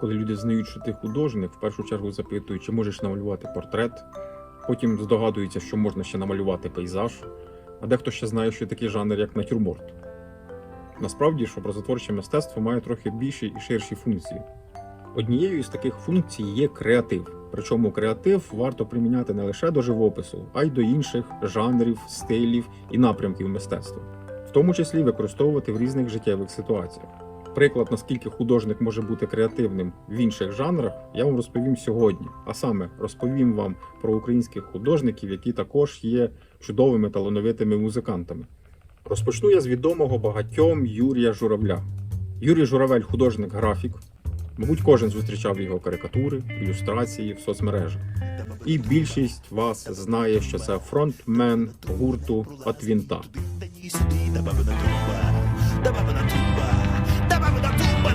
коли люди знають, що ти художник, в першу чергу запитують, чи можеш намалювати портрет. Потім здогадуються, що можна ще намалювати пейзаж, а дехто ще знає, що такий жанр, як натюрморт. Насправді ж образотворче мистецтво має трохи більші і ширші функції. Однією із таких функцій є креатив. Причому креатив варто приміняти не лише до живопису, а й до інших жанрів, стилів і напрямків мистецтва, в тому числі використовувати в різних життєвих ситуаціях. Приклад, наскільки художник може бути креативним в інших жанрах, я вам розповім сьогодні. А саме розповім вам про українських художників, які також є чудовими талановитими музикантами. Розпочну я з відомого багатьом Юрія Журавля. Юрій Журавель художник-графік. Мабуть, кожен зустрічав його карикатури, ілюстрації в соцмережах. І більшість вас знає, що це фронтмен гурту Атвінта. Ні сюди, та бабина тумба,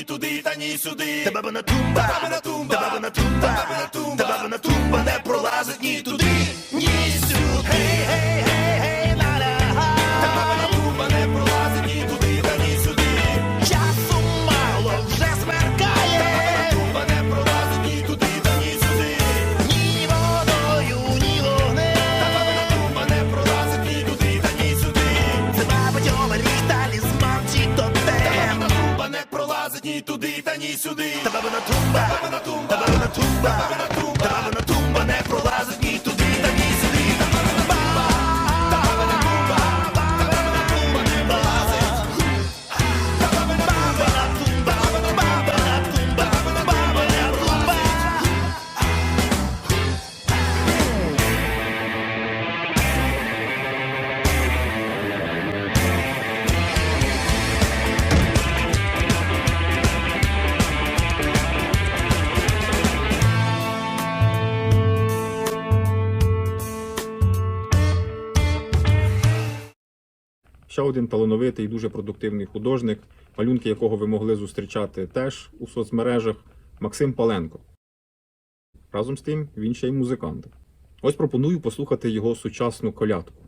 ні туди, та ні сюди. Та бабина тумба, та бабина тумба, та бабина тумба, та бабина тумба, та бабина тумба не пролазить ні туди, ні сюди. Ще один талановитий дуже продуктивний художник, малюнки якого ви могли зустрічати теж у соцмережах Максим Паленко. Разом з тим він ще й музикант. Ось пропоную послухати його сучасну колядку.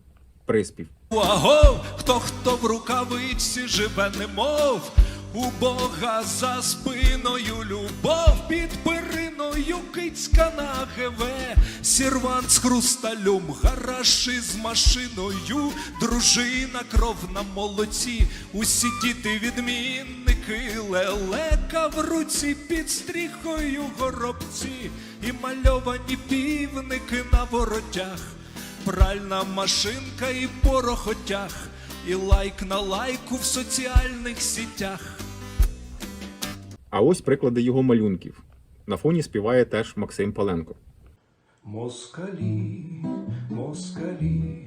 Приспів. Агов, хто хто в рукавичці живе, немов у Бога за спиною любов кицька на геве, сірвант з хрусталем, гараж із машиною, дружина кров на молоці, усі діти відмінники, лелека в руці під стріхою горобці, і мальовані півники на воротях. Пральна машинка і порохотяг, і лайк на лайку в соціальних сітях. А ось приклади його малюнків. На фоні співає теж Максим Паленко. Москалі, москалі,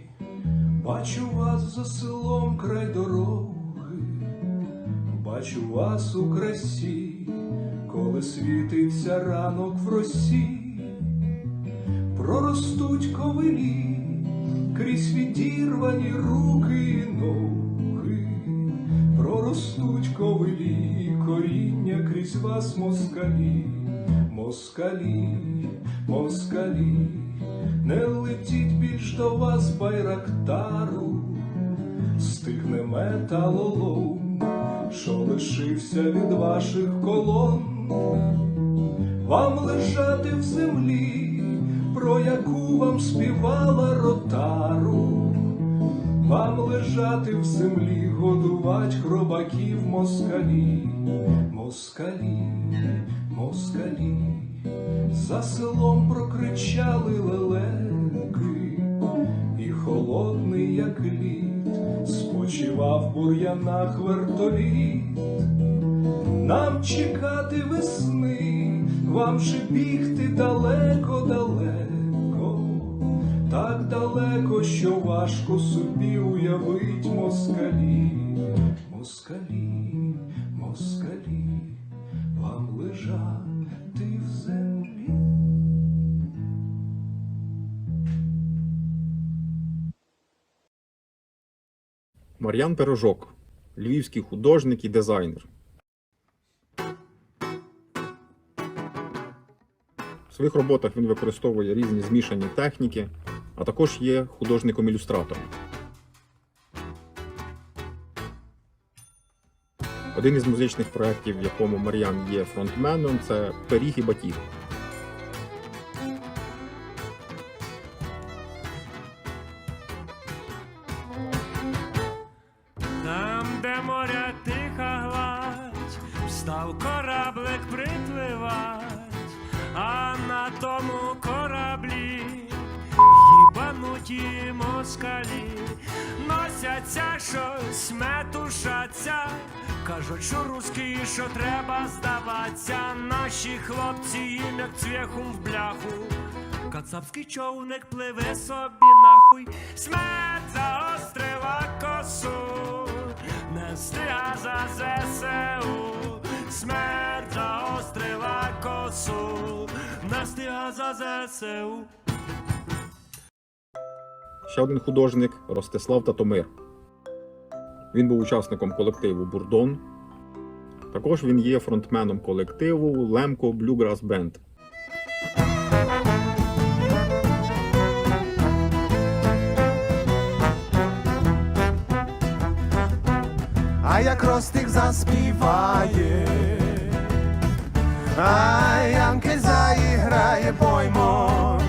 бачу вас за селом край дороги, бачу вас у красі, коли світиться ранок в росі, проростуть ковилі крізь відірвані руки і ноги, проростуть ковилі, коріння крізь вас москалі, москалі, москалі, не летіть більш до вас байрактару, стигне металолом, що лишився від ваших колон. Вам лежати в землі, про яку вам співала ротару, вам лежати в землі, годувать хробаків москалі, москалі, москалі, за селом прокричали лелеки, і холодний, як лід, спочивав в бур'янах вертоліт. Нам чекати весни, вам же бігти далеко-далеко, так далеко, що важко собі уявить москалі, москалі, москалі, лежати в землі. Мар'ян Пирожок, львівський художник і дизайнер. В своїх роботах він використовує різні змішані техніки, а також є художником-ілюстратором. Один із музичних проєктів, в якому Мар'ян є фронтменом, це Пиріг і Батіг. Там, де моря тиха гладь, встав кораблик припливать, а на тому кораблі їбануті москалі, носяться щось, метушаться. Кажуть, що русські, що треба здаватися, наші хлопці їм як цвєхум в бляху. Кацапський човник пливе собі нахуй, смерть заострила косу, не встига за ЗСУ, смерть заострила косу, не встига за ЗСУ. Ще один художник Ростислав Татомир. Він був учасником колективу Бурдон. Також він є фронтменом колективу Лемко Bluegrass Band. А як Ростик заспіває, а Янки заіграє поймо.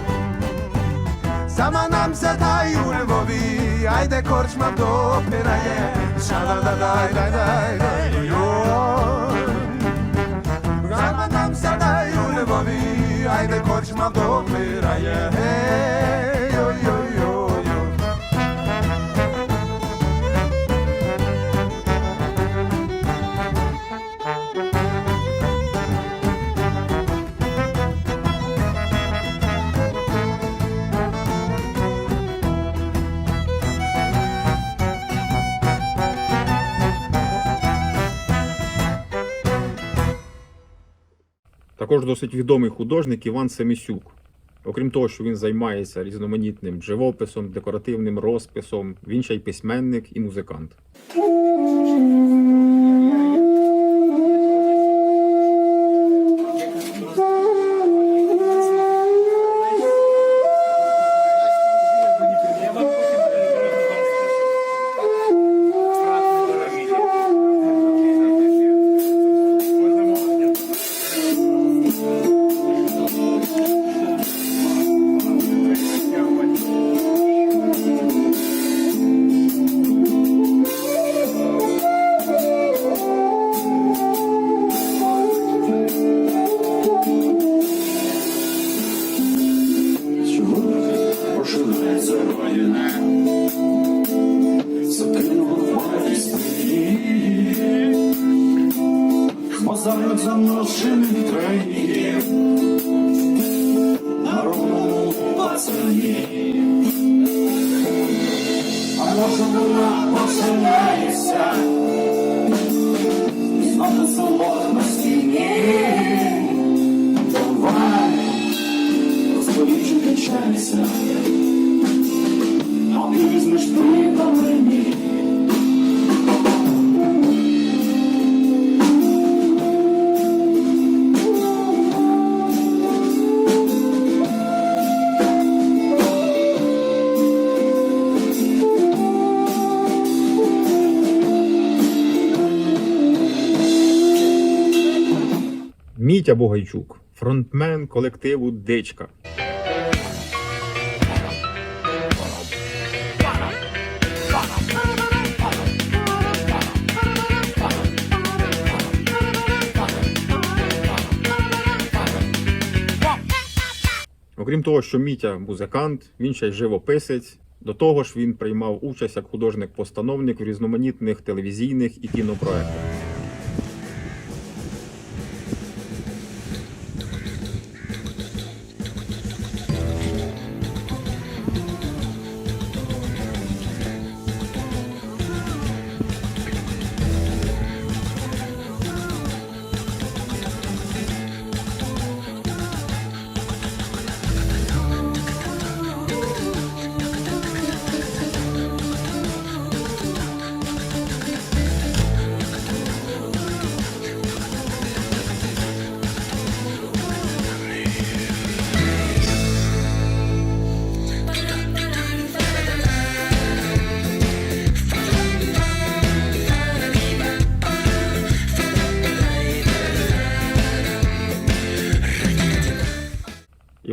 Сама нам задай у Львові, айде корчма допирає, шада да дай дай дай дай Сама нам задай у Львові, айде корчма допирає, йо-йо-йо-йо. Також досить відомий художник Іван Семісюк. Окрім того, що він займається різноманітним живописом, декоративним розписом, він ще й письменник і музикант. Мозаїк заношений країв, на ровному пацані, а може вона поселяється, і знову свобода на стіні, давай, розповіжу качайся, а ти візьмеш при Мітя Богайчук, фронтмен колективу Дичка. Окрім того, що Мітя музикант, він ще й живописець. До того ж, він приймав участь як художник-постановник в різноманітних телевізійних і кінопроектах.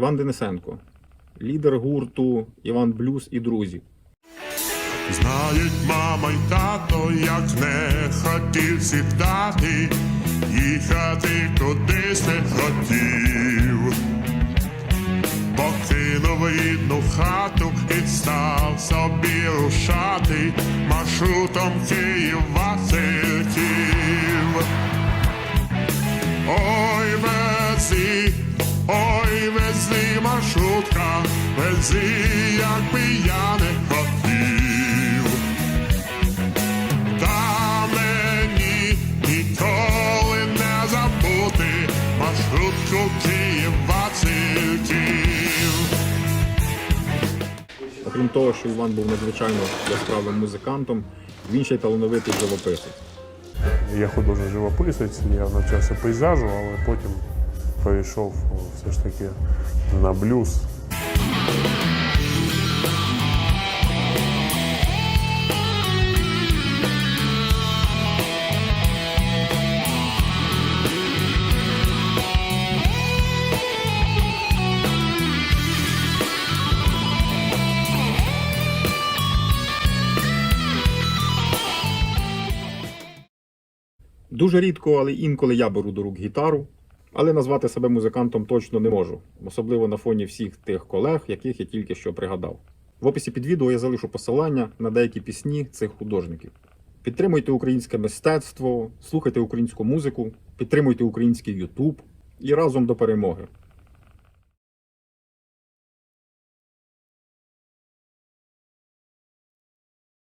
Іван Денисенко, лідер гурту Іван Блюз і друзі. Знають мама й тато, як не хотів сідати, їхати кудись не хотів. Покинув рідну хату і став собі рушати маршрутом Київ Васильків. Ой, вези, ой, вези, як би я не хотів. Та мені ніколи не забути маршрутку Київ Васильків. Окрім того, що Іван був надзвичайно яскравим музикантом, він ще й талановитий живописець. Я художній живописець, я навчався пейзажу, але потім перейшов все ж таки на блюз. Дуже рідко, але інколи я беру до рук гітару, але назвати себе музикантом точно не можу, особливо на фоні всіх тих колег, яких я тільки що пригадав. В описі під відео я залишу посилання на деякі пісні цих художників. Підтримуйте українське мистецтво, слухайте українську музику, підтримуйте український YouTube і разом до перемоги.